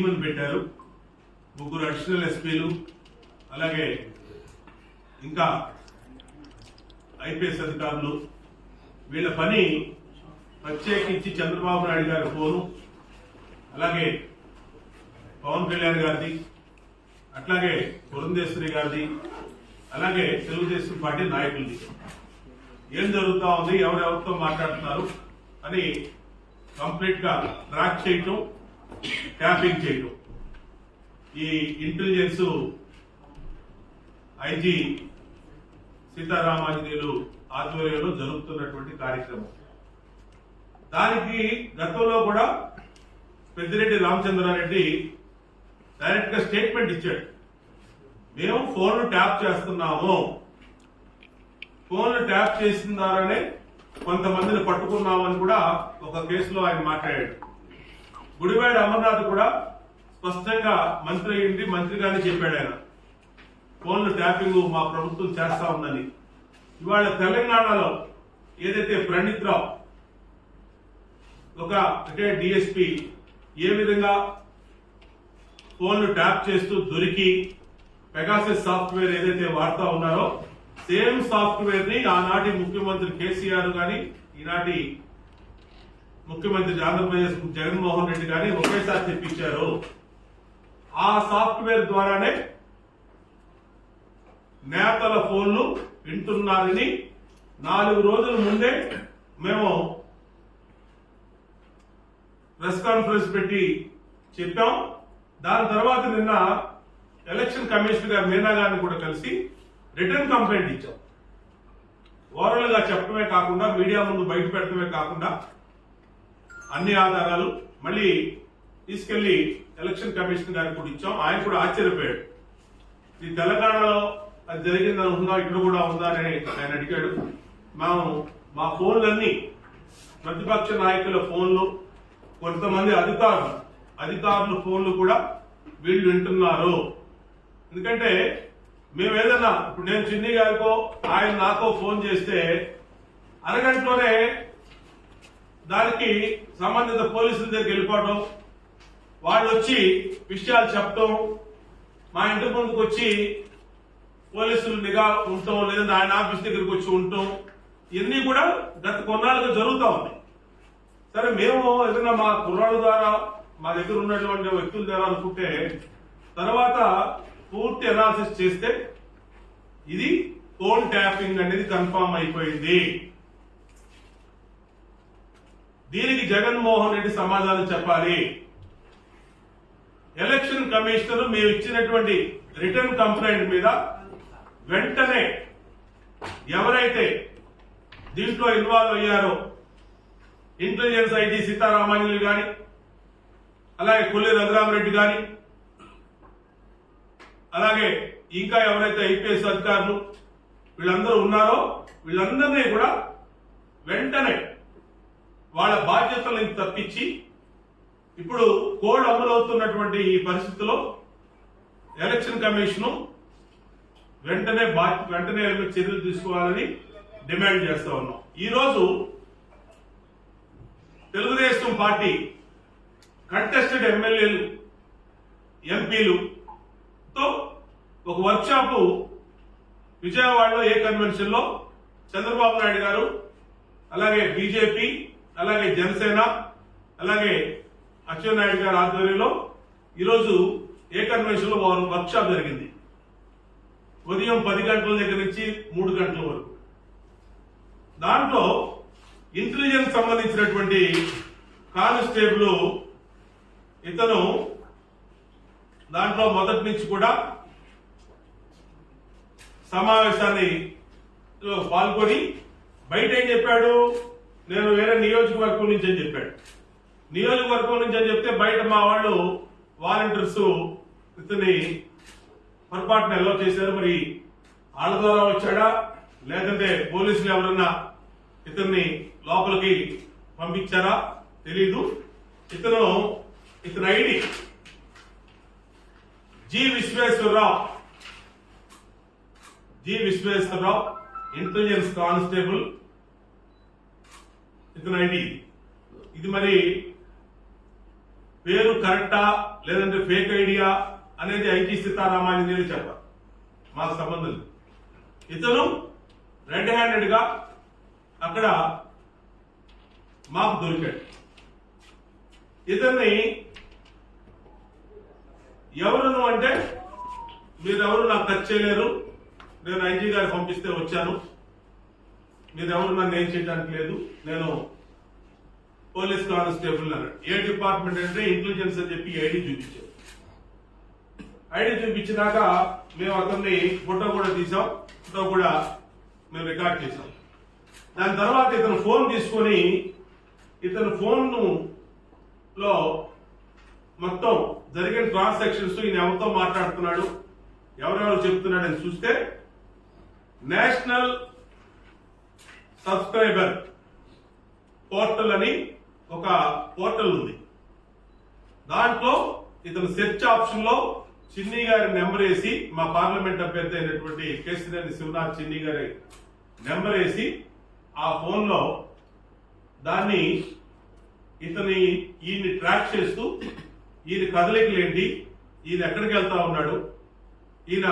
టీమును పెట్టారు. ముగ్గురు అడిషనల్ ఎస్పీలు అలాగే ఇంకా ఐపీఎస్ అధికారులు. వీళ్ళ పని ప్రత్యేకించి చంద్రబాబు నాయుడు గారి ఫోను అలాగే పవన్ కళ్యాణ్ గారిది అట్లాగే పురంధేశ్వరి గారిది అలాగే తెలుగుదేశం పార్టీ నాయకులది. ఏం జరుగుతా ఉంది ఎవరెవరితో మాట్లాడుతున్నారు అని కంప్లీట్గా ట్రాక్ చేయటం ట్యాపింగ్ చేయటం ఈ ఇంటెలిజెన్స్ ఐజీ సీతారామాంజనేయులు ఆధ్వర్యంలో జరుగుతున్నటువంటి కార్యక్రమం. దానికి గతంలో కూడా పెద్దిరెడ్డి రామచంద్రారెడ్డి డైరెక్ట్గా స్టేట్మెంట్ ఇచ్చాడు. మేము ఫోన్ ట్యాప్ చేస్తున్నాము. ఫోన్ ట్యాప్ చేసిన ద్వారానే కొంతమందిని పట్టుకున్నామని కూడా ఒక కేసులో ఆయన మాట్లాడాడు. గుడివాడ అమర్నాథ్ కూడా స్పష్టంగా మంత్రి అయింది మంత్రిగానే చెప్పాడు ఆయన. ఫోన్లు ట్యాపింగ్ మా ప్రభుత్వం చేస్తా ఉందని. ఇవాళ తెలంగాణలో ఏదైతే ప్రణీత్ రావు ఒక అంటే డిఎస్పి ఏ విధంగా ఫోన్లు ట్యాప్ చేస్తూ దొరికి పెగాసెస్ సాఫ్ట్వేర్ ఏదైతే వాడుతా ఉన్నారో సేమ్ సాఫ్ట్వేర్ని ఆనాటి ముఖ్యమంత్రి కేసీఆర్ గాని ఈనాటి ముఖ్యమంత్రి ఆంధ్రప్రదేశ్ జగన్మోహన్ రెడ్డి గాని ఒకేసారి తెప్పించారు. ఆ సాఫ్ట్వేర్ ద్వారానే నేతల ఫోన్లు వింటున్నారని నాలుగు రోజుల ముందే మేము ప్రెస్ కాన్ఫరెన్స్ పెట్టి చెప్పాం. దాని తర్వాత నిన్న ఎలక్షన్ కమిషనర్ గారు మీనా గారిని కూడా కలిసి రిటర్న్ కంప్లైంట్ ఇచ్చాం. ఓవరాల్గా చెప్పడమే కాకుండా మీడియా ముందు బయట పెట్టడమే కాకుండా అన్ని ఆధారాలు మళ్ళీ తీసుకెళ్ళి ఎలక్షన్ కమిషన్ గారికి కూడా ఇచ్చాం. ఆయన కూడా ఆశ్చర్యపోయాడు. ఈ తెలంగాణలో అది జరిగిందని ఉందా ఇక్కడ కూడా ఉందా అని ఆయన అడిగాడు. మేము మా ఫోన్లన్నీ ప్రతిపక్ష నాయకుల ఫోన్లు కొంతమంది అధికారులు అధికారుల ఫోన్లు కూడా వీళ్ళు వింటున్నారు. ఎందుకంటే మేము ఏదన్నా ఇప్పుడు నేను చిన్ని గారికో ఆయన నాకో ఫోన్ చేస్తే అరగంటలోనే దానికి సంబంధిత పోలీసుల దగ్గరికి వెళ్ళిపోవడం వాళ్ళు వచ్చి విషయాలు చెప్పడం మా ఇంటి ముందుకు వచ్చి పోలీసులు నిఘా ఉండటం లేదంటే ఆయన ఆఫీస్ దగ్గరికి వచ్చి ఉండటం ఇవన్నీ కూడా గత కొన్నాళ్ళుగా జరుగుతూ ఉన్నాయి. సరే మేము ఏదైనా మా కుర్రాళ్ళ ద్వారా మా దగ్గర ఉన్నటువంటి వ్యక్తుల ద్వారా అనుకుంటే తర్వాత పూర్తి అనాలిసిస్ చేస్తే ఇది ఫోన్ ట్యాపింగ్ అనేది కన్ఫామ్ అయిపోయింది. దీనికి జగన్మోహన్ రెడ్డి సమాధానం చెప్పాలి. ఎలక్షన్ కమిషనర్ మీరు ఇచ్చినటువంటి రిటర్న్ కంప్లైంట్ మీద వెంటనే ఎవరైతే దీంట్లో ఇన్వాల్వ్ అయ్యారో ఇంటెలిజెన్స్ ఐటీ సీతారామాంజలి గాని అలాగే కొల్లి రఘురామరెడ్డి గాని అలాగే ఇంకా ఎవరైతే ఐపీఎస్ అధికారులు వీళ్ళందరూ ఉన్నారో వీళ్ళందరినీ కూడా వెంటనే వాళ్ళ బాధ్యతలను తప్పించి ఇప్పుడు కోడ్ అమలవుతున్నటువంటి ఈ పరిస్థితిలో ఎలక్షన్ కమిషన్ వెంటనే బా- వెంటనే చర్యలు తీసుకోవాలని డిమాండ్ చేస్తా ఉన్నాం. ఈరోజు తెలుగుదేశం పార్టీ కంటెస్టెడ్ ఎమ్మెల్యేలు ఎంపీలు తో ఒక వర్క్షాపు విజయవాడలో ఏ కన్వెన్షన్లో చంద్రబాబు నాయుడు గారు అలాగే బీజేపీ అలాగే జనసేన అలాగే అచ్చెన్నాయుడు గారి ఆధ్వర్యంలో ఈరోజు ఏ కన్వెన్షన్లో వర్క్ షాప్ జరిగింది? ఉదయం పది గంటల దగ్గర నుంచి మూడు గంటల వరకు. దాంట్లో ఇంటెలిజెన్స్ సంబంధించినటువంటి కానిస్టేబుల్ ఇతను దాంట్లో మొదటి నుంచి కూడా సమావేశాన్ని పాల్గొని బయట ఏం చెప్పాడు? నేను వేరే నియోజకవర్గం నుంచి అని చెప్పాడు. నియోజకవర్గం నుంచి అని చెప్తే బయట మా వాళ్ళు వాలంటీర్స్ ఇతని పొరపాటున ఎలా చేశారు. మరి వాళ్ళ ద్వారా వచ్చాడా? లేదంటే పోలీసులు ఎవరన్నా ఇతన్ని లోపలికి పంపించారా? తెలీదు. ఇతను ఇతని ID G Visweswararao. G Visweswararao intelligence constable ఇతని ఐడి ఇది మరి పేరు కరెక్టా లేదంటే ఫేక్ ఐడియా అనేది ఐటీ సీతారామాంజనేయులు చెప్పాలి. మాకు సంబంధం ఇతను రెడ్ హ్యాండెడ్గా అక్కడ మాకు దొరికాడు. ఇతన్ని ఎవరు అంటే మీరెవరు నాకు టచ్ చేయలేరు. నేను ఐజీ గారికి పంపిస్తే వచ్చాను. మీరెవరు నన్ను ఏం చేయడానికి లేదు. నేను పోలీస్ కానిస్టేబుల్ అన్నాడు. ఏ డిపార్ట్మెంట్ అంటే ఇంటెలిజెన్స్ అని చెప్పి ఐడి చూపించారు ఐడి చూపించినాక మేము అతన్ని ఫోటో కూడా తీసాం. ఫోటో కూడా మేము రికార్డ్ చేసాం. దాని తర్వాత ఇతను ఫోన్ తీసుకొని ఇతను ఫోన్లో మొత్తం జరిగిన ట్రాన్సాక్షన్స్ ఈయన ఎవరితో మాట్లాడుతున్నాడు ఎవరెవరు చెప్తున్నాడు అని చూస్తే నేషనల్ సబ్స్క్రైబర్ పోర్టల్ అని ఒక పోర్టల్ ఉంది. దాంట్లో ఇతను సెర్చ్ ఆప్షన్లో చిన్ని గారి నెంబర్ వేసి మా పార్లమెంట్ అభ్యర్థి అయినటువంటి కేసినేని శివనాథ్ చిన్ని గారి నెంబర్ వేసి ఆ ఫోన్లో దాన్ని ఇతని ఈయన్ని ట్రాక్ చేస్తూ ఈయన కదలికలు ఏంటి ఈయన ఎక్కడికి వెళ్తా ఉన్నాడు ఈయన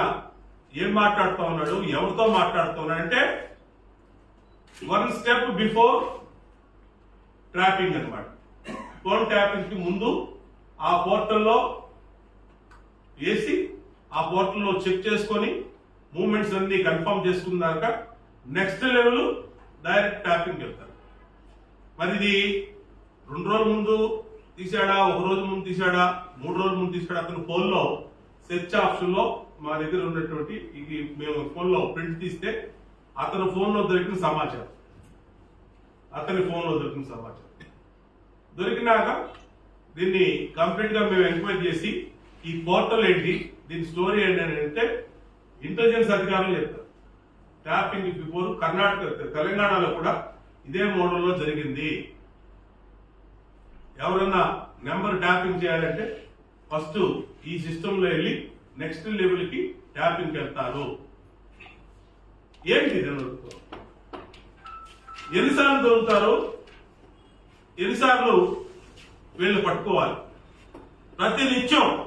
ఏం మాట్లాడుతూ ఉన్నాడు ఎవరితో మాట్లాడుతూ ఉన్నాడు అంటే వన్ స్టెప్ బిఫోర్ ట్రాపింగ్ అనమాట ఫోన్ ట్యాపింగ్కి ముందు ఆ పోర్టల్లో వేసి ఆ పోర్టల్లో చెక్ చేసుకొని మూమెంట్స్ అన్ని కన్ఫర్మ్ చేసుకున్నాక నెక్స్ట్ లెవెల్ డైరెక్ట్ ట్యాపింగ్ వెళ్తారు. మరి ఇది రెండు రోజుల ముందు తీసాడా ఒక రోజు ముందు తీసాడా మూడు రోజుల ముందు తీసాడా అతను ఫోన్లో సెర్చ్ ఆప్షన్లో మా దగ్గర ఉన్నటువంటి ఇది మేము ఫోన్లో ప్రింట్ తీస్తే అతను ఫోన్లో దొరికిన సమాచారం. అతని ఫోన్లో దొరికిన సమాచారం. దొరికినాక దీన్ని కంప్లీట్గా మేము ఎంక్వైరీ చేసి ఈ పోర్టల్ ఏంటి దీని స్టోరీ ఏంటి అని అంటే ఇంటెలిజెన్స్ అధికారులు చెప్తారు ట్యాపింగ్ బిఫోర్ కర్ణాటక తెలంగాణలో కూడా ఇదే మోడల్లో జరిగింది. ఎవరన్నా నెంబర్ ట్యాపింగ్ చేయాలంటే ఫస్ట్ ఈ సిస్టంలో వెళ్ళి నెక్స్ట్ లెవెల్కి ట్యాపింగ్కి వెళ్తారు. ఏంటి ఇది? ఎన్నిసార్లు దొరుకుతారు ఎన్నిసార్లు వీళ్ళు పట్టుకోవాలి. ప్రతి నిత్యం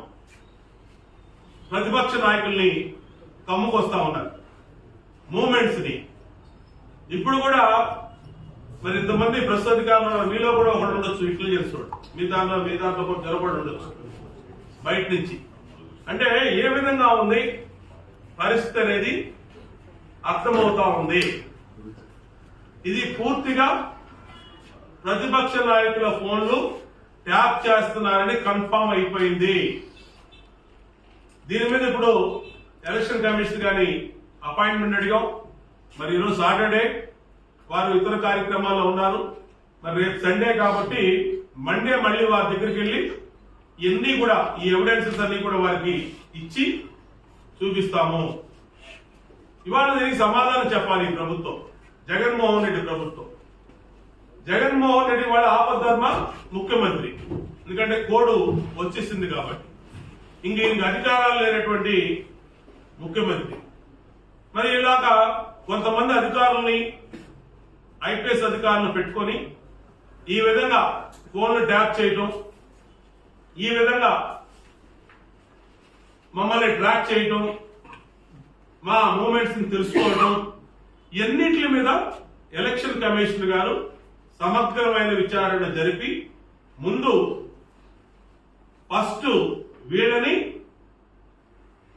ప్రతిపక్ష నాయకుల్ని కమ్ముకొస్తా ఉన్నారు. మూమెంట్స్ని. ఇప్పుడు కూడా మరి ఇంతమంది ప్రస్తుత అధికారంలో మీలో కూడా ఒకటి ఉండొచ్చు ఇంటెలిజెన్స్ మీ దాంట్లో మీ దాంట్లో కూడా జరపడి ఉండొచ్చు. బయట నుంచి. అంటే ఏ విధంగా ఉంది పరిస్థితి అనేది అర్థమవుతా ఉంది. ఇది పూర్తిగా ప్రతిపక్ష నాయకుల ఫోన్లు ట్యాప్ చేస్తున్నారని కన్ఫామ్ అయిపోయింది. దీని మీద ఇప్పుడు ఎలక్షన్ కమిషన్ గాని అపాయింట్మెంట్ అడిగాం. మరి ఈరోజు సాటర్డే వారు ఇతర కార్యక్రమాల్లో ఉన్నారు. మరి రేపు సండే కాబట్టి మండే మళ్ళీ వారి దగ్గరికి వెళ్ళి ఇవన్నీ కూడా ఈ ఎవిడెన్సెస్ అన్ని కూడా వారికి ఇచ్చి చూపిస్తాము. ఇవాళ దీనికి సమాధానం చెప్పాలి ఈ ప్రభుత్వం. జగన్మోహన్ రెడ్డి ప్రభుత్వం. జగన్మోహన్ రెడ్డి వాళ్ళ ఆపద్ధర్మ ముఖ్యమంత్రి. ఎందుకంటే కోడు వచ్చేసింది కాబట్టి. ఇంక ఇంక అధికారాలు లేనటువంటి ముఖ్యమంత్రి. మరి ఇలాగ కొంతమంది అధికారుల్ని ఐపీఎస్ అధికారులను పెట్టుకొని ఈ విధంగా ఫోన్లు ట్యాప్ చేయటం ఈ విధంగా మమ్మల్ని ట్రాక్ చేయటం మా మూమెంట్స్ని తెలుసుకోవడం ఎన్నిటి మీద ఎలక్షన్ కమిషన్ గారు సమగ్రమైన విచారణ జరిపి ముందు ఫస్ట్ వీళ్ళని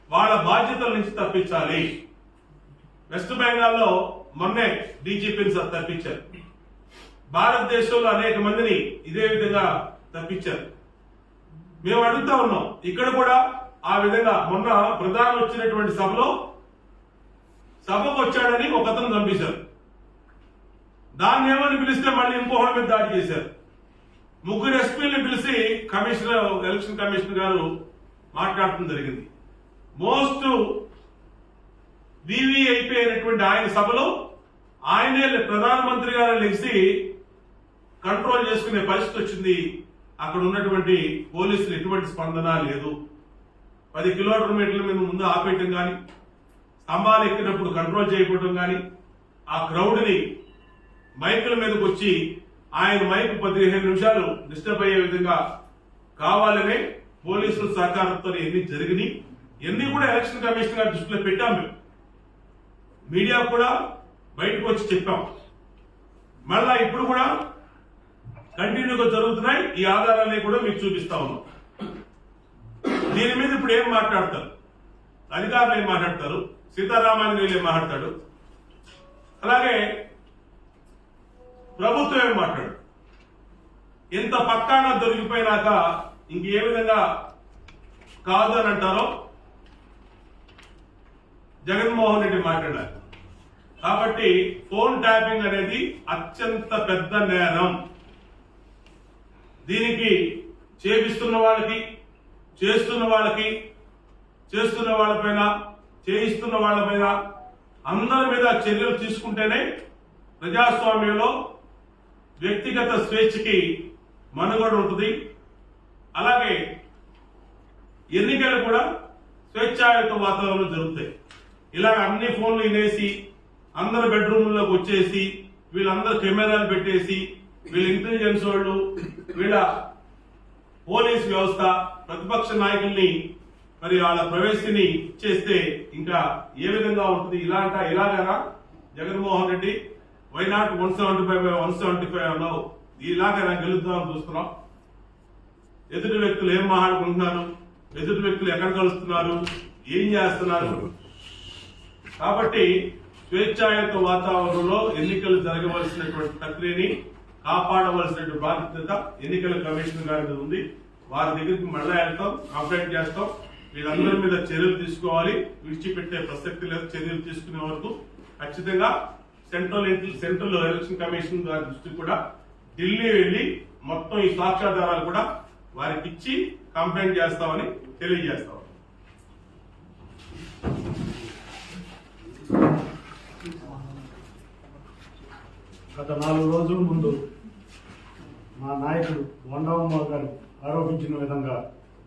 వాళ్ళ బాధ్యతల నుంచి తప్పించాలి. వెస్ట్ బెంగాల్లో మొన్నే డీజీపీని సార్ తప్పించారు. భారతదేశంలో అనేక మందిని ఇదే విధంగా తప్పించారు. మేము అడుగుతా ఉన్నాం ఇక్కడ కూడా ఆ విధంగా మొన్న ప్రధాని వచ్చినటువంటి సభలో వచ్చాడని ఒక అతను చంపేశారు దాన్ని ఏమని పిలిస్తే మళ్ళీ ఇంకొకటి మీద దాడి చేశారు. ముగ్గురు ఎస్పీని పిలిచి కమిషనర్ ఎలక్షన్ కమిషనర్ గారు మాట్లాడటం జరిగింది. మోస్ట్ వివిఐపీ అయినటువంటి ఆయన సభలో ఆయనే ప్రధానమంత్రి గారు లెగిసి కంట్రోల్ చేసుకునే పరిస్థితి వచ్చింది. అక్కడ ఉన్నటువంటి పోలీసులు ఎటువంటి స్పందన లేదు. పది కిలోమీటర్ మీటర్ల మీద ముందు ఆపేయటం కానీ స్తంభాలు ఎక్కినప్పుడు కంట్రోల్ చేయకపోవడం కానీ ఆ క్రౌడ్ని మైకుల మీదకి వచ్చి ఆయన మైక్ పదిహేను నిమిషాలు డిస్టర్బ్ అయ్యే విధంగా కావాలనే పోలీసుల సహకారంతో ఎన్ని జరిగినాయి ఎన్ని కూడా ఎలక్షన్ కమిషన్ గారి దృష్టిలో పెట్టాం మేము. మీడియా కూడా బయటకు వచ్చి చెప్పాం. మళ్ళా ఇప్పుడు కూడా కంటిన్యూగా జరుగుతున్నాయి. ఈ ఆధారాలన్నీ కూడా మీకు చూపిస్తా ఉన్నాం. దీని మీద ఇప్పుడు ఏం మాట్లాడతారు? అధికారులు ఏం మాట్లాడతారు? సీతారామాన్ని ఏం మాట్లాడతాడు? అలాగే ప్రభుత్వం ఏం మాట్లాడు? ఎంత పక్కాగా దొరికిపోయినాక ఇంక ఏ విధంగా కాదు అని అంటారో జగన్మోహన్ రెడ్డి మాట్లాడారు. కాబట్టి ఫోన్ ట్యాపింగ్ అనేది అత్యంత పెద్ద నేరం. దీనికి చేపిస్తున్న వాళ్ళకి చేస్తున్న వాళ్ళకి చేస్తున్న వాళ్ళపైన చేయిస్తున్న వాళ్ళ మీద అందరి మీద చర్యలు తీసుకుంటేనే ప్రజాస్వామ్యంలో వ్యక్తిగత స్వేచ్ఛకి మనుగడ ఉంటుంది. అలాగే ఎన్నికలు కూడా స్వేచ్ఛాయుత వాతావరణం జరుగుతాయి. ఇలాగ అన్ని ఫోన్లు వినేసి అందరు బెడ్రూమ్లోకి వచ్చేసి వీళ్ళందరూ కెమెరాలు పెట్టేసి వీళ్ళ ఇంటెలిజెన్స్ వాళ్ళు వీళ్ళ పోలీస్ వ్యవస్థ ప్రతిపక్ష నాయకుల్ని మరి వాళ్ళ ప్రవేశిని చేస్తే ఇంకా ఏ విధంగా ఉంటుంది? ఇలాంట? ఇలాగనా? Jaganmohan Reddy why not one seventy five one seventy ఫైవ్లో ఇలాగైనా గెలుద్దామని చూస్తున్నాం. ఎదుటి వ్యక్తులు ఏం మాట్లాడుకుంటున్నారు? ఎదుటి వ్యక్తులు ఎక్కడ కలుస్తున్నారు? ఏం చేస్తున్నారు? కాబట్టి స్వేచ్ఛాయుత వాతావరణంలో ఎన్నికలు జరగవలసినటువంటి ప్రక్రియని కాపాడవలసినటువంటి బాధ్యత ఎన్నికల కమిషన్ గారి ఉంది. వారి దగ్గరికి మళ్ళా వెళ్తాం కంప్లైంట్ చేస్తాం. వీళ్ళందరి మీద చర్యలు తీసుకోవాలి. విడిచిపెట్టే ప్రసక్తి లేదు. చర్యలు తీసుకునే వరకు ఖచ్చితంగా సెంట్రల్ సెంట్రల్ ఎలక్షన్ కమిషన్ గారి దృష్టికి కూడా ఢిల్లీ వెళ్ళి మొత్తం ఈ సాక్ష్యాధారాలు కూడా వారికి ఇచ్చి కంప్లైంట్ చేస్తామని తెలియజేస్తాం. గత నాలుగు రోజుల ముందు మా నాయకుడు వండవమ్మ గారు ఆరోపించిన విధంగా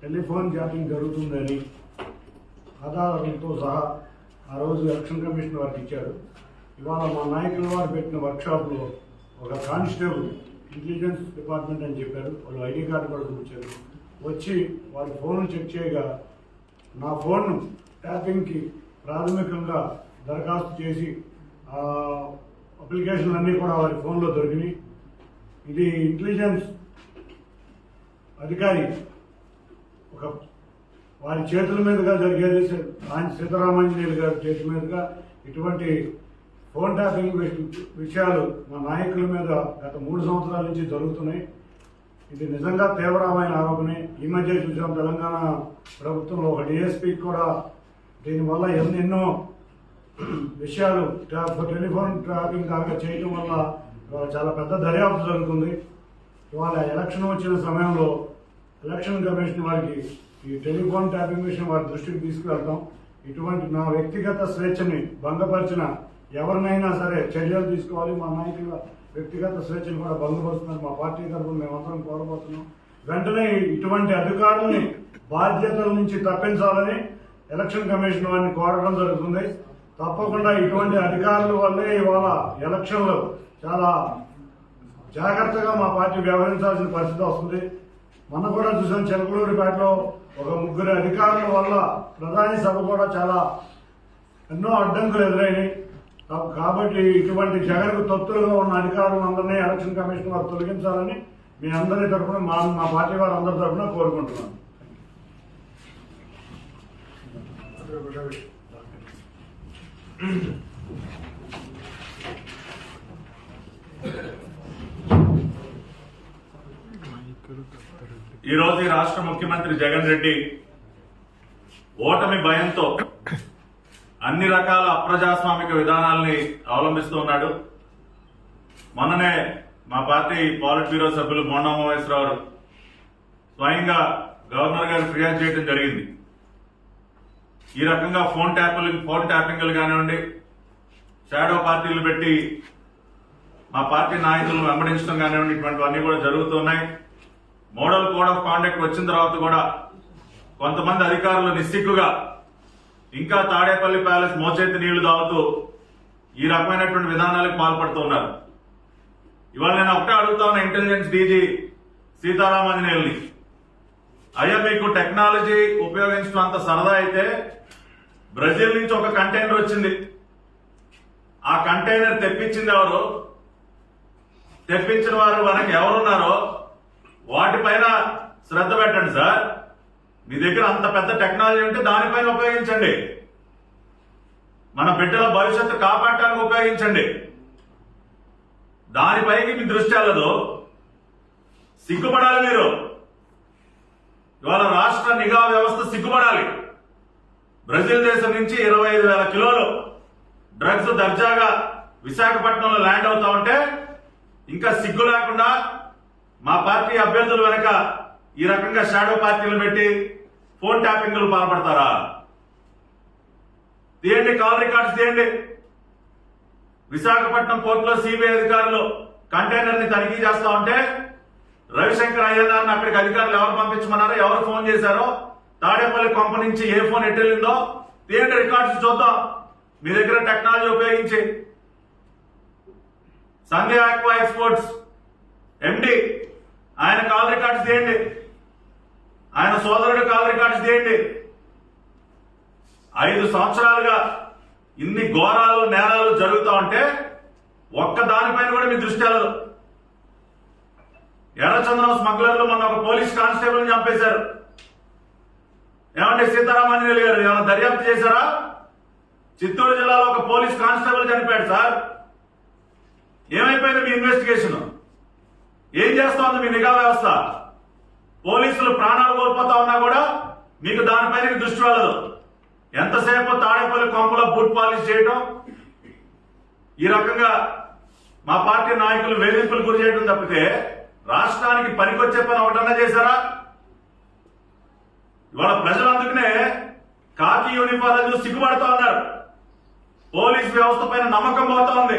టెలిఫోన్ ట్యాపింగ్ జరుగుతుందని ఆధారాలతో సహా ఆ రోజు ఎలక్షన్ కమిషన్ వారికి ఇచ్చారు. ఇవాళ మా నాయకుల వారు పెట్టిన వర్క్షాప్లో ఒక కానిస్టేబుల్ ఇంటెలిజెన్స్ డిపార్ట్మెంట్ అని చెప్పారు. వాళ్ళు ఐడి కార్డు కూడా చూపించారు. వచ్చి వారి ఫోన్ చెక్ చేయగా నా ఫోన్ ట్యాపింగ్కి ప్రాథమికంగా దరఖాస్తు చేసి అప్లికేషన్లు అన్నీ కూడా వారి ఫోన్లో దొరికినాయి. ఇది ఇంటెలిజెన్స్ అధికారి ఒక వారి చేతుల మీదుగా జరిగేది ఆయన సీతారామాంజనేయులు గారి చేతుల మీదుగా ఇటువంటి ఫోన్ ట్యాపింగ్ విషయాలు మా నాయకుల మీద గత మూడు సంవత్సరాల నుంచి జరుగుతున్నాయి. ఇది నిజంగా తీవ్రమైన ఆరోపణే. ఈ మధ్య చూసాం తెలంగాణ ప్రభుత్వంలో ఒక డిఎస్పీ కూడా దీనివల్ల ఎన్నెన్నో విషయాలు టెలిఫోన్ ట్రాపింగ్ కాక చేయటం వల్ల చాలా పెద్ద దర్యాప్తు జరుగుతుంది. ఇవాళ ఎలక్షన్ వచ్చిన సమయంలో ఎలక్షన్ కమిషన్ వారికి ఈ టెలిఫోన్ ట్యాపింగ్ విషయం వారి దృష్టికి తీసుకువెళ్తాం. ఇటువంటి నా వ్యక్తిగత స్వేచ్ఛని భంగపరిచిన ఎవరినైనా సరే చర్యలు తీసుకోవాలి. మా నాయకుల వ్యక్తిగత స్వేచ్ఛను కూడా భంగపరుస్తున్నారు. మా పార్టీ తరఫున మేమందరం కోరబోతున్నాం. వెంటనే ఇటువంటి అధికారుల్ని బాధ్యతల నుంచి తప్పించాలని ఎలక్షన్ కమిషన్ వారిని కోరడం జరుగుతుంది. తప్పకుండా ఇటువంటి అధికారుల వల్లే ఇవాళ ఎలక్షన్లు చాలా జాగ్రత్తగా మా పార్టీ వ్యవహరించాల్సిన పరిస్థితి వస్తుంది. మొన్న కూడా చూసాం చెలకలూరిపేటలో ఒక ముగ్గురు అధికారుల వల్ల ప్రధాని సభ కూడా చాలా ఎన్నో అడ్డంకులు ఎదురైనాయి. కాబట్టి ఇటువంటి జగన్కు తొత్తులుగా ఉన్న అధికారులందరినీ ఎలక్షన్ కమిషన్ వారు తొలగించాలని మీ అందరి తరఫున మా మా పార్టీ వారు అందరి తరఫున కోరుకుంటున్నాను. ఇక్కడ రోజు ఈ రాష్ట్ర ముఖ్యమంత్రి జగన్ రెడ్డి ఓటమి భయంతో అన్ని రకాల అప్రజాస్వామిక విధానాల్ని అవలంబిస్తూ ఉన్నాడు. మొన్ననే మా పార్టీ పాలిట్ బ్యూరో సభ్యులు మొండ మహేశ్వరరావు స్వయంగా గవర్నర్ గారు ఫిర్యాదు చేయడం జరిగింది. ఈ రకంగా ఫోన్ ట్యాపింగ్ ఫోన్ ట్యాపింగ్లు కానివ్వండి షాడో పార్టీలు పెట్టి మా పార్టీ నాయకులను వెంబడించడం కానివ్వండి ఇటువంటివన్నీ కూడా జరుగుతున్నాయి మోడల్ కోడ్ ఆఫ్ కాండక్ట్ వచ్చిన తర్వాత కూడా కొంతమంది అధికారులు నిస్సిగ్గుగా ఇంకా తాడేపల్లి ప్యాలెస్ మోచేతి నీళ్ళు తాగుతూ ఈ రకమైనటువంటి విధానాలకు పాల్పడుతూ ఉన్నారు. ఇవాళ నేను ఒకటే అడుగుతా ఉన్న ఇంటెలిజెన్స్ డీజీ సీతారామాంజనేయుల్ని. అయ్యా మీకు టెక్నాలజీ ఉపయోగించడం అంత సరదా అయితే బ్రెజిల్ నుంచి ఒక కంటైనర్ వచ్చింది. ఆ కంటైనర్ తెప్పించింది ఎవరు? తెప్పించిన వారు మనకి ఎవరున్నారో వాటిపైన శ్రద్ధ పెట్టండి సార్. మీ దగ్గర అంత పెద్ద టెక్నాలజీ ఉంటే దానిపైన ఉపయోగించండి. మన బిడ్డల భవిష్యత్తు కాపాడటానికి ఉపయోగించండి. దానిపైకి మీ దృష్టి వెళ్ళదు. సిగ్గుపడాలి మీరు. ఇవాళ రాష్ట్ర నిఘా వ్యవస్థ సిగ్గుపడాలి. బ్రెజిల్ దేశం నుంచి ఇరవై ఐదు వేల కిలోలు డ్రగ్స్ దర్జాగా విశాఖపట్నంలో ల్యాండ్ అవుతా ఉంటే ఇంకా సిగ్గు లేకుండా మా పార్టీ అభ్యర్థులు వెనక ఈ రకంగా షాడో పార్టీలు పెట్టి ఫోన్ ట్యాపింగ్లు పాల్పడతారా? తీయండి కాల్ రికార్డ్స్ తీయండి. విశాఖపట్నం పోర్టులో సిబిఐ అధికారులు కంటైనర్ని తనిఖీ చేస్తా ఉంటే రవిశంకర్ అయ్యన్నారని అక్కడికి అధికారులు ఎవరు పంపించమన్నారో ఎవరు ఫోన్ చేశారో తాడేపల్లి కొంప నుంచి ఏ ఫోన్ ఎట్టెళ్ళిందో తీయండి రికార్డ్స్ చూద్దాం. మీ దగ్గర టెక్నాలజీ ఉపయోగించి. సంధ్య ఆక్వా ఎక్స్పోర్ట్స్ ఎండి ఆయన కాల్ రికార్డ్స్ తీయండి. ఆయన సోదరుడు కాల్ రికార్డ్స్ తీయండి. ఐదు సంవత్సరాలుగా ఇన్ని ఘోరాలు నేరాలు జరుగుతూ ఉంటే ఒక్క దానిపైన కూడా మీ దృష్టి వెళ్ళదు. ఎర్రచంద్రం స్మగ్లర్లు మొన్న ఒక పోలీస్ కానిస్టేబుల్ చంపేశారు. ఏమంటే సీతారామాంజనేయులు గారు ఏమైనా దర్యాప్తు చేశారా? చిత్తూరు జిల్లాలో ఒక పోలీస్ కానిస్టేబుల్ చనిపోయాడు సార్. ఏమైపోయింది మీ ఇన్వెస్టిగేషన్? ఏం చేస్తోంది మీ నిఘా వ్యవస్థ? పోలీసులు ప్రాణాలు కోల్పోతా ఉన్నా కూడా మీకు దానిపైన దృష్టి వెళ్ళదు. ఎంతసేపు తాడేపల్లి కొంపలో బూట్ పాలిష్ చేయడం ఈ రకంగా మా పార్టీ నాయకులు వేధింపులు గురి చేయడం తప్పితే రాష్ట్రానికి పనికొచ్చే పని ఒకటన్నా చేశారా? ఇవాళ ప్రజలు అందుకనే కాకి యూనిఫామ్ చూసి సిగ్గుపడుతూ ఉన్నారు. పోలీస్ వ్యవస్థ పైన నమ్మకం పోతా ఉంది.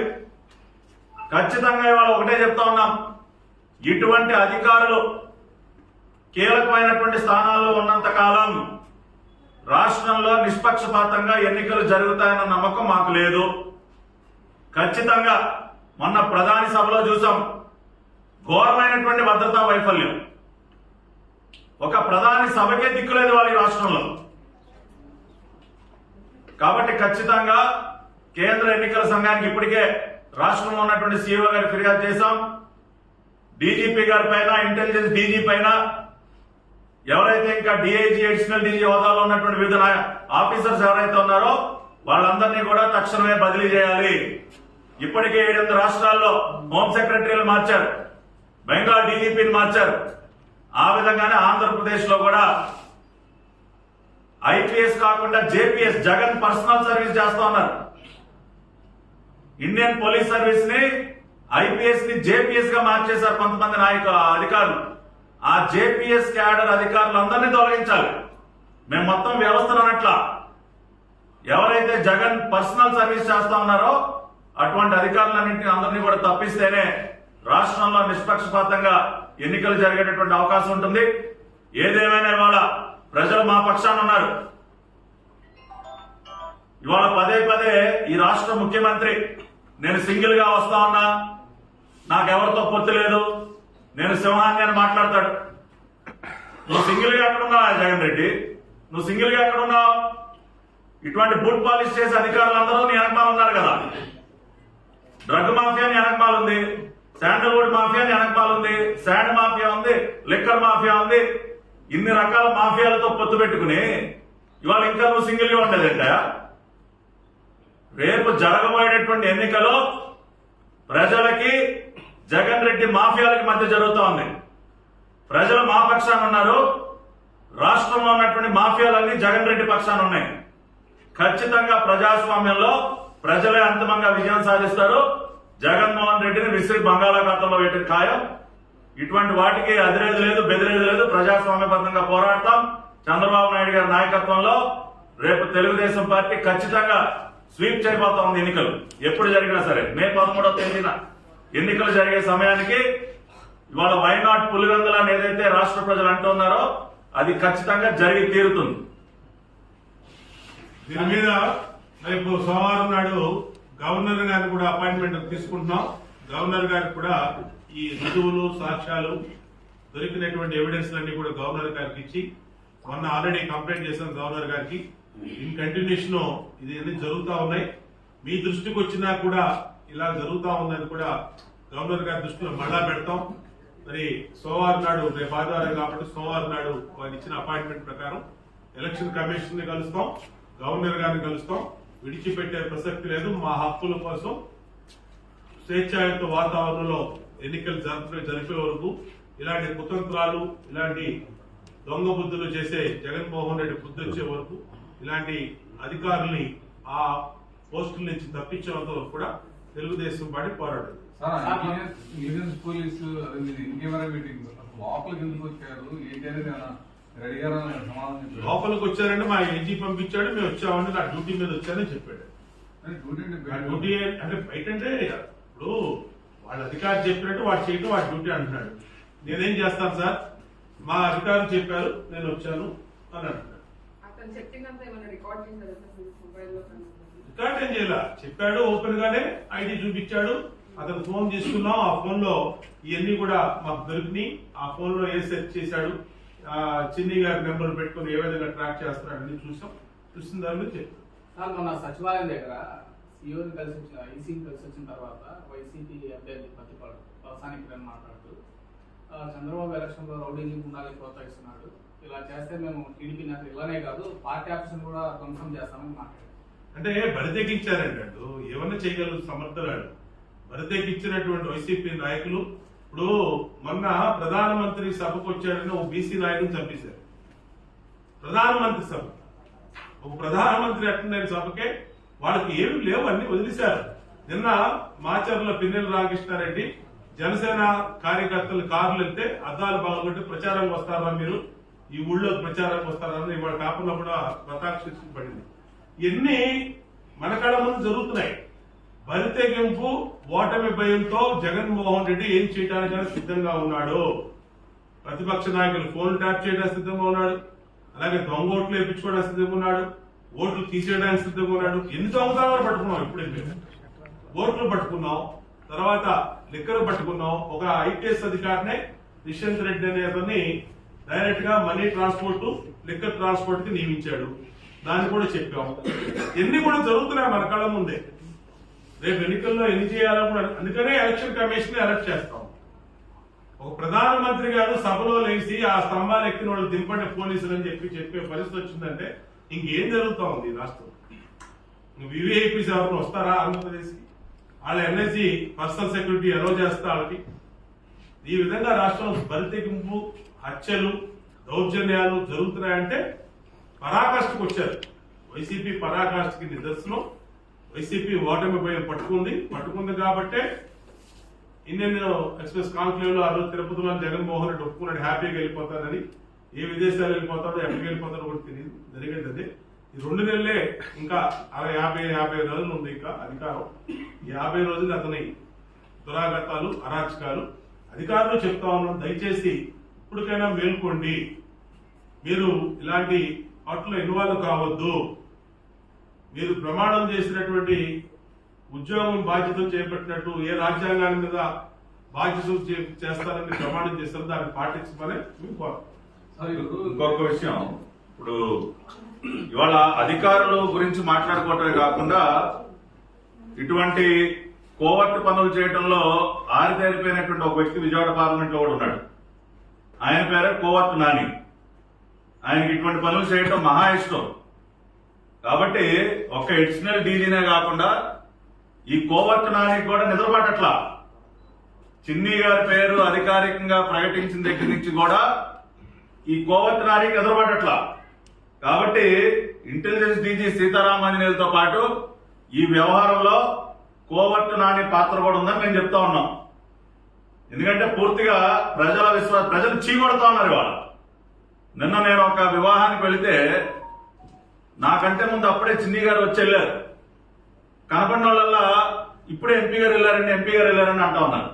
ఖచ్చితంగా ఇవాళ ఒకటే చెప్తా ఉన్నాం. ఇటువంటి అధికారులు కీలకమైనటువంటి స్థానాల్లో ఉన్నంత కాలం రాష్ట్రంలో నిష్పక్షపాతంగా ఎన్నికలు జరుగుతాయన్న నమ్మకం మాకు లేదు. ఖచ్చితంగా మొన్న ప్రధాని సభలో చూసాం ఘోరమైనటువంటి భద్రతా వైఫల్యం. ఒక ప్రధాని సభకే దిక్కులేదు వాళ్ళ ఈ రాష్ట్రంలో. కాబట్టి ఖచ్చితంగా కేంద్ర ఎన్నికల సంఘానికి ఇప్పటికే రాష్ట్రంలో ఉన్నటువంటి సీఈఓ గారికి ఫిర్యాదు చేశాం. డీజీపీ గారి పైన ఇంటెలిజెన్స్ డీజీ పైన ఎవరైతే ఇంకా డిఐజీ అడిషనల్ డీజీ హోదాలో ఉన్నటువంటి వివిధ ఆఫీసర్స్ ఎవరైతే ఉన్నారో వాళ్ళందరినీ కూడా తక్షణమే బదిలీ చేయాలి. ఇప్పటికే ఏడెనిమిది రాష్ట్రాల్లో హోం సెక్రటరీలు మార్చారు. బెంగాల్ డీజీపీని మార్చారు. ఆ విధంగానే ఆంధ్రప్రదేశ్లో కూడా ఐపీఎస్ కాకుండా జేపీఎస్ జగన్ పర్సనల్ సర్వీస్ చేస్తా ఉన్నారు. ఇండియన్ పోలీస్ సర్వీస్ని ఐపీఎస్ని జేపీఎస్గా మార్చేశారు కొంతమంది నాయక అధికారులు. ఆ జేపీఎస్ క్యాడర్ అధికారులందరినీ తొలగించాలి. మేము మొత్తం వ్యవస్థను అన్నట్లా ఎవరైతే జగన్ పర్సనల్ సర్వీస్ చేస్తా ఉన్నారో అటువంటి అధికారులన్నింటినీ అందరినీ కూడా తప్పిస్తేనే రాష్ట్రంలో నిష్పక్షపాతంగా ఎన్నికలు జరిగేటటువంటి అవకాశం ఉంటుంది. ఏదేమైనా ఇవాళ ప్రజలు మా పక్షాన ఉన్నారు. ఇవాళ పదే పదే ఈ రాష్ట్ర ముఖ్యమంత్రి నేను సింగిల్గా వస్తా ఉన్నా. నాకెవరితో పొత్తు లేదు? నేను సింహాన్ని అని మాట్లాడతాడు. నువ్వు సింగిల్గా ఎక్కడ ఉన్నావా జగన్ రెడ్డి? నువ్వు సింగిల్గా ఎక్కడ ఉన్నావు ఇటువంటి బూట్ పాలిష్ చేసే అధికారులందరూ నీ వెనకమాల ఉన్నారు కదా. డ్రగ్ మాఫియా నీ వెనకమాల ఉంది. శాండల్వుడ్ మాఫియా నీ వెనకమాల ఉంది. శాండ్ మాఫియా ఉంది. లిక్కర్ మాఫియా ఉంది. ఇన్ని రకాల మాఫియాలతో పొత్తు పెట్టుకుని ఇవాళ ఇంకా నువ్వు సింగిల్గా ఉండేదంట రేపు జరగబోయేటటువంటి ఎన్నికలో ప్రజలకి జగన్ రెడ్డి మాఫియాలకి మధ్య జరుగుతూ ఉంది. ప్రజలు మా పక్షాన ఉన్నారు. రాష్ట్రంలో ఉన్నటువంటి మాఫియాలన్నీ జగన్ రెడ్డి పక్షాన ఉన్నాయి. ఖచ్చితంగా ప్రజాస్వామ్యంలో ప్రజలే అంతిమంగా విజయం సాధిస్తారు. జగన్మోహన్ రెడ్డిని విసిరి బంగాళాఖాతంలో వేయటం ఖాయం. ఇటువంటి వాటికి అదిరేది లేదు బెదిరేది లేదు. ప్రజాస్వామ్యబద్ధంగా పోరాడతాం. చంద్రబాబు నాయుడు గారి నాయకత్వంలో రేపు తెలుగుదేశం పార్టీ ఖచ్చితంగా స్వీప్ చేయబోతా ఉంది ఎన్నికలు. ఎప్పుడు జరిగినా సరే. మే పదమూడవ తేదీన ఎన్నికలు జరిగే సమయానికి ఇవాళ వైనాట్ పులివెందుల అని ఏదైతే రాష్ట్ర ప్రజలు అంటున్నారో అది ఖచ్చితంగా జరిగి తీరుతుంది. దీని మీద రేపు సోమవారం నాడు గవర్నర్ గారు కూడా అపాయింట్మెంట్ తీసుకుంటున్నాం. గవర్నర్ గారికి కూడా ఈ రుజువులు సాక్ష్యాలు దొరికినటువంటి ఎవిడెన్స్ అన్ని కూడా గవర్నర్ గారికి ఇచ్చి మొన్న ఆల్రెడీ కంప్లైంట్ చేశాం గవర్నర్ గారికి. ఇన్ కంటిన్యూషన్ ఇది అన్ని జరుగుతా ఉన్నాయి? మీ దృష్టికి వచ్చినా కూడా ఇలా జరుగుతా ఉందని కూడా గవర్నర్ గారి దృష్టిలో మళ్ళా పెడతాం. మరి సోమవారం నాడు రేపు ఆదివారం కాబట్టి సోమవారం నాడు వారు ఇచ్చిన అపాయింట్మెంట్ ప్రకారం ఎలక్షన్ కమిషన్ని కలుస్తాం గవర్నర్ గారిని కలుస్తాం. విడిచిపెట్టే ప్రసక్తి లేదు. మా హక్కుల కోసం స్వేచ్ఛాయుత వాతావరణంలో ఎన్నికలు జరిపే జరిపే వరకు ఇలాంటి కుతంత్రాలు ఇలాంటి దొంగ బుద్ధులు చేసే జగన్మోహన్ రెడ్డి బుద్ధి వచ్చే వరకు ఇలాంటి అధికారుల్ని ఆ పోస్టుల నుంచి తప్పించేంత వరకు కూడా తెలుగుదేశం పార్టీ పోరాడదు పోలీసు లోపలికి ఎందుకు వచ్చారు? లోపలికి వచ్చారంటే మా ఏజీ పంపించాడు మేము వచ్చామని నా డ్యూటీ మీద వచ్చానని చెప్పాడు. డ్యూటీ అంటే బయట అంటే ఇప్పుడు వాళ్ళ అధికారి చెప్పినట్టు వాడు చేయటం వాడి డ్యూటీ అంటున్నాడు. నేనేం చేస్తాను సార్? మా అధికారులు చెప్పారు నేను వచ్చాను అని అంటున్నాడు అతను చెప్పిందంతా ఏమైనా రికార్డ్ ఏం చేయాల. చెప్పాడు ఓపెన్ గానే ఐడి చూపించాడు. అతను ఫోన్ తీసుకున్నాం ఆ ఫోన్లో ఇవన్నీ కూడా మాకు దొరికినాయి. ఆ ఫోన్లో ఏ సెర్చ్ చేశాడు? ఆ చిన్ని గారి నెంబర్ పెట్టుకుని ఏ విధంగా ట్రాక్ చేస్తున్నాడు అని చూసాం. చూసిన దాని మీద చెప్పాడు సార్ మొన్న సచివాలయం దగ్గర సీఓని కలిసి వచ్చిన ఈసీని కలిసి వచ్చిన తర్వాత వైసీపీ అభ్యర్థి పత్తిపాడు వ్యవసాయ కిరణ్ మాట్లాడుతూ ఆ, చంద్రబాబు ఎలక్షన్లో రౌడీని గుండాలని ప్రోత్సహిస్తున్నాడు ఇలా చేస్తే మేము టీడీపీ నేతలు ఇలానే కాదు పార్టీ ఆఫీసును కూడా ధ్వంసం చేస్తామని మాట్లాడారు. అంటే బరితెగించారండి అటు. ఏమన్నా చేయగలరు సమర్థురాడు బరితెగించినటువంటి వైసీపీ నాయకులు ఇప్పుడు మొన్న ప్రధానమంత్రి సభకు వచ్చాడని ఒక బీసీ నాయకుని చంపేశారు. ప్రధానమంత్రి సభ ఒక ప్రధానమంత్రి అటెండ్ సభకే వాళ్ళకి ఏమి లేవు అన్ని వదిలేశారు. నిన్న మాచర్ల పిన్నెల రామకృష్ణారెడ్డి జనసేన కార్యకర్తలు కార్లు వెళ్తే అద్దాలు బాగుంటే ప్రచారం వస్తారా మీరు? ఈ ఊళ్ళో ప్రచారానికి వస్తారని ఇవాళ పేపర్లో కూడా ప్రతాక్ష పడింది. ఇవన్నీ మన కళ్ళ ముందు జరుగుతున్నాయి. బరితెగింపు ఓటమి భయంతో జగన్మోహన్ రెడ్డి ఏం చేయడానికైనా సిద్ధంగా ఉన్నాడు. ప్రతిపక్ష నాయకులు ఫోన్ ట్యాప్ చేయడానికి సిద్ధంగా ఉన్నాడు. అలాగే దొంగ ఓట్లు వేయించుకోవడానికి సిద్ధంగా ఉన్నాడు. ఓట్లు తీసేయడానికి సిద్ధంగా ఉన్నాడు. ఎన్ని దొంగతనాలు పట్టుకున్నాం ఇప్పుడే ఓట్లు పట్టుకున్నాం. తర్వాత లిక్కర్ పట్టుకున్నాం. ఒక ఐటీఎస్ అధికారినే నిశాంత్ రెడ్డి అనే అతన్ని డైరెక్ట్గా మనీ ట్రాన్స్పోర్ట్ లిక్కర్ ట్రాన్స్పోర్ట్కి నియమించాడు. దాన్ని కూడా చెప్పాము. ఎన్ని కూడా జరుగుతున్నాయి మన కళ్ళ ముందే. రేపు ఎన్నికల్లో ఎన్ని చేయాలో కూడా అందుకనే ఎలక్షన్ కమిషన్ ఎలక్ట్ చేస్తాం. ఒక ప్రధానమంత్రి గారు సభలో లేచి ఆ స్తంభాలు ఎక్కిన వాళ్ళు దింపండి పోలీసులు అని చెప్పి చెప్పే పరిస్థితి వచ్చిందంటే ఇంకేం జరుగుతా ఉంది రాష్ట్రం? వివిఐపీస్ సభలు వస్తారా ఆంధ్రప్రదేశ్కి వాళ్ళ ఎన్ఎస్జీ పర్సనల్ సెక్యూరిటీ అలో చేస్తా వాళ్ళకి. ఈ విధంగా రాష్ట్రంలో బరితెగింపు హత్యలు దౌర్జన్యాలు జరుగుతున్నాయంటే పరాకాష్ఠకు వచ్చారు. వైసీపీ పరాకాష్ఠకి నిదర్శనం. వైసీపీ ఓటమి భయం పట్టుకుంది. పట్టుకుంది కాబట్టే ఇండియన్ ఎక్స్ప్రెస్ కాన్క్లేవ్లో ఆ రోజు తిరుపతిలో జగన్మోహన్ రెడ్డి ఒప్పుకున్నాడు హ్యాపీగా వెళ్ళిపోతానని ఏ విదేశాలు వెళ్ళిపోతాడో ఎక్కడికి వెళ్ళిపోతాడో కూడా తెలియదు. జరిగేది అదే ఈ రెండు నెలలే ఇంకా అరవై యాభై యాభై రోజులు ఉంది ఇంకా అధికారం. యాభై రోజులు అతని దురాగతాలు అరాచకాలు. అధికారులు చెప్తా ఉన్నాం దయచేసి ఇప్పటికైనా మేల్కోండి. మీరు ఇలాంటి వాటిలో ఇన్వాల్వ్ కావద్దు. మీరు ప్రమాణం చేసినటువంటి ఉద్యోగం బాధ్యతలు చేపట్టినట్టు ఏ రాజ్యాంగాన్ని మీద బాధ్యతలు చే- చేస్తారని ప్రమాణం చేస్తారు దాన్ని పాటించమని ఇంకొక విషయం. ఇప్పుడు ఇవాళ అధికారుల గురించి మాట్లాడుకోవటమే కాకుండా ఇటువంటి కోవర్టు పనులు చేయడంలో ఆరితేరిపోయినటువంటి ఒక వ్యక్తి విజయవాడ పార్లమెంట్లో కూడా ఉన్నాడు. ఆయన పేరే కోవత్ నాని. ఆయనకి ఇటువంటి పనులు చేయటం మహా ఇష్టం. కాబట్టి ఒక ఎడిషనల్ డీజీనే కాకుండా ఈ కోవత్ నానికి కూడా నిద్రపట్టట్లా చిన్ని గారి పేరు అధికారికంగా ప్రకటించిన దగ్గర నుంచి కూడా ఈ కోవత్ నానికి నిద్రపట్టట్లా కాబట్టి ఇంటెలిజెన్స్ డీజీ సీతారామాంజనేయులతో పాటు ఈ వ్యవహారంలో కోవర్ట్ నాని పాత్ర కూడా ఉందని మేము చెప్తా ఉన్నాం. ఎందుకంటే పూర్తిగా ప్రజల విశ్వాస ప్రజలు చీకొడతా ఉన్నారు ఇవాళ. నిన్న నేను ఒక వివాహానికి వెళితే నాకంటే ముందు అప్పుడే చిన్ని గారు వచ్చి వెళ్ళారు. కనపడిన వాళ్ళల్లా ఇప్పుడే ఎంపీ గారు వెళ్ళారండి ఎంపీ గారు వెళ్ళారని అంటా ఉన్నారు.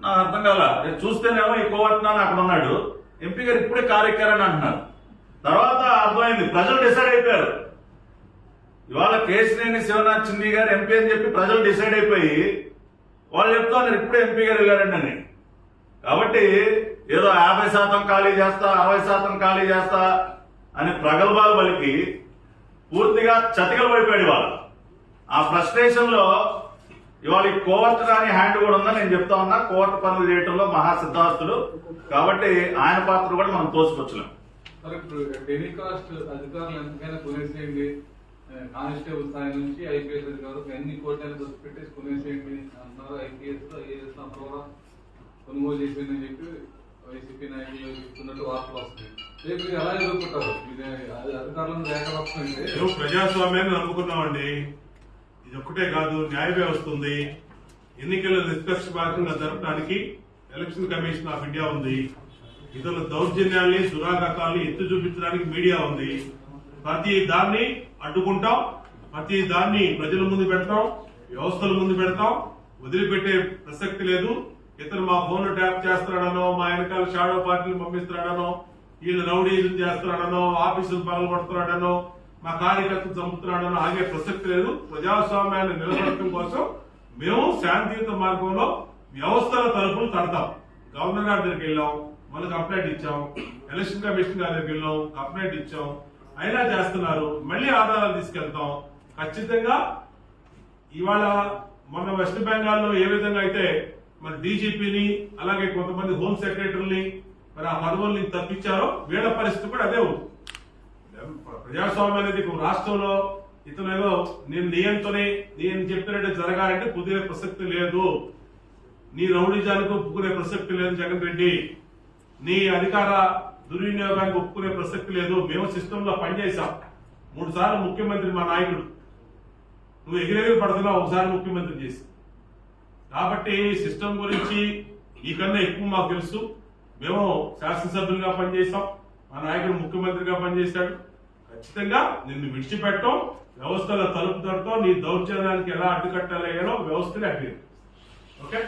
నాకు అర్థం కాల చూస్తేనేమో ఈ కోవట్నాన్ని అక్కడ ఉన్నాడు. ఎంపీ గారు ఇప్పుడే కారు ఎక్కారని అంటున్నారు. తర్వాత అర్థమైంది ప్రజలు డిసైడ్ అయిపోయారు. ఇవాళ కేసినేని శివనాథ్ చిన్ని గారు ఎంపీ అని చెప్పి ప్రజలు డిసైడ్ అయిపోయి వాళ్ళు చెప్తా ఉన్నారు ఇప్పుడే ఎంపీ గారు వెళ్ళారండి అని. కాబట్టి ఏదో యాభై శాతం ఖాళీ చేస్తా అరవై శాతం ఖాళీ చేస్తా అని ప్రగల్భాలు పలికి పూర్తిగా చతికలు పడిపోయాడు వాళ్ళు ఆ ఫ్రస్ట్రేషన్లో ఇవాళ ఈ కోర్టు రాని హ్యాండ్ కూడా ఉందని నేను చెప్తా ఉన్నా. కోర్టు పనులు చేయడంలో మహా సిద్ధాస్తుడు కాబట్టి ఆయన పాత్ర కూడా మనం తోసిపుచ్చలేం. కానిస్టేబుల్ స్థాయి నుంచి ఐపీఎస్ అధికారులకు ఎన్ని కోట్లని ఖర్చు పెట్టేసి కొనేసేయండి అంటున్నారు ఐపీఎస్ ఐఏఎస్ అంతా కూడా కొనుగోలు చేసేయండి అని చెప్పి వైసీపీ నాయకులు చెప్తున్నట్టు వార్తలు వస్తున్నాయి. రేపు మీరు ఎలా ఎదుర్కొంటారు? ఇది అధికారులను రేఖలొస్తుంటే మేము ప్రజాస్వామ్యాన్ని నమ్ముకున్నామండి. ఇది ఒక్కటే కాదు న్యాయ వ్యవస్థ ఉంది. ఎన్నికల నిష్పక్షపాతంగా జరపడానికి ఎలక్షన్ కమిషన్ ఆఫ్ ఇండియా ఉంది. ఇతరుల దౌర్జన్యాల్ని దురాఘాతాల్ని ఎత్తు చూపించడానికి మీడియా ఉంది. ప్రతి దాన్ని అడ్డుకుంటాం. ప్రతి దాన్ని ప్రజల ముందు పెడతాం వ్యవస్థల ముందు పెడతాం. వదిలిపెట్టే ప్రసక్తి లేదు. ఇతను మా ఫోన్ ట్యాప్ చేస్తున్నాడనో మా వెనకాల షాడో పార్టీలు పంపిస్తున్నాడనో వీళ్ళు రౌడీలు చేస్తున్నాడనో ఆఫీసులు పగలగొడుతున్నాడనో మా కార్యకర్తలు చంపుతున్నాడనో ఆగే ప్రసక్తి లేదు. ప్రజాస్వామ్యాన్ని నిలబెట్టడం కోసం మేము శాంతియుత మార్గంలో వ్యవస్థల తలుపులు తడతాం. గవర్నర్ గారి దగ్గరికి వెళ్ళాం. మనకు కంప్లైంట్ ఇచ్చాం. ఎలక్షన్ కమిషన్ గారి దగ్గరికి వెళ్ళాం. కంప్లైంట్ ఇచ్చాం. అయినా చేస్తున్నారు. మళ్ళీ ఆధారాలు తీసుకెళ్తాం. ఖచ్చితంగా ఇవాళ మొన్న వెస్ట్ బెంగాల్లో ఏ విధంగా అయితే మరి డీజీపీని అలాగే కొంతమంది హోమ్ సెక్రటరీని మరి ఆ పదవుల్ని తప్పించారో వీళ్ళ పరిస్థితి కూడా అదే ఉంది. ప్రజాస్వామ్యం అనేది రాష్ట్రంలో ఇతను ఏదో నేను నియంతోనే నేను చెప్పినట్టు జరగాలంటే కుదిరే ప్రసక్తి లేదు. నీ రౌడిజానికి ఒప్పుకునే ప్రసక్తి లేదు జగన్ రెడ్డి. నీ అధికార దుర్వినియోగానికి ఒప్పుకునే ప్రసక్తి లేదు. మేము సిస్టంలో పనిచేశాం. మూడు సార్లు ముఖ్యమంత్రి మా నాయకుడు. నువ్వు ఎగిరెగిరి పడుతున్నావు ఒకసారి ముఖ్యమంత్రి చేసి. కాబట్టి సిస్టమ్ గురించి నీకన్నా ఎక్కువ మాకు తెలుసు. మేము శాసనసభ్యులుగా పనిచేసాం మా నాయకుడు ముఖ్యమంత్రిగా పనిచేశాడు. ఖచ్చితంగా నిన్ను విడిచిపెట్టడం వ్యవస్థల తలుపు తడతాం నీ దౌర్జన్యానికి ఎలా అడ్డుకట్టాలయ్యాలో వ్యవస్థనే అడిగింది. ఓకే?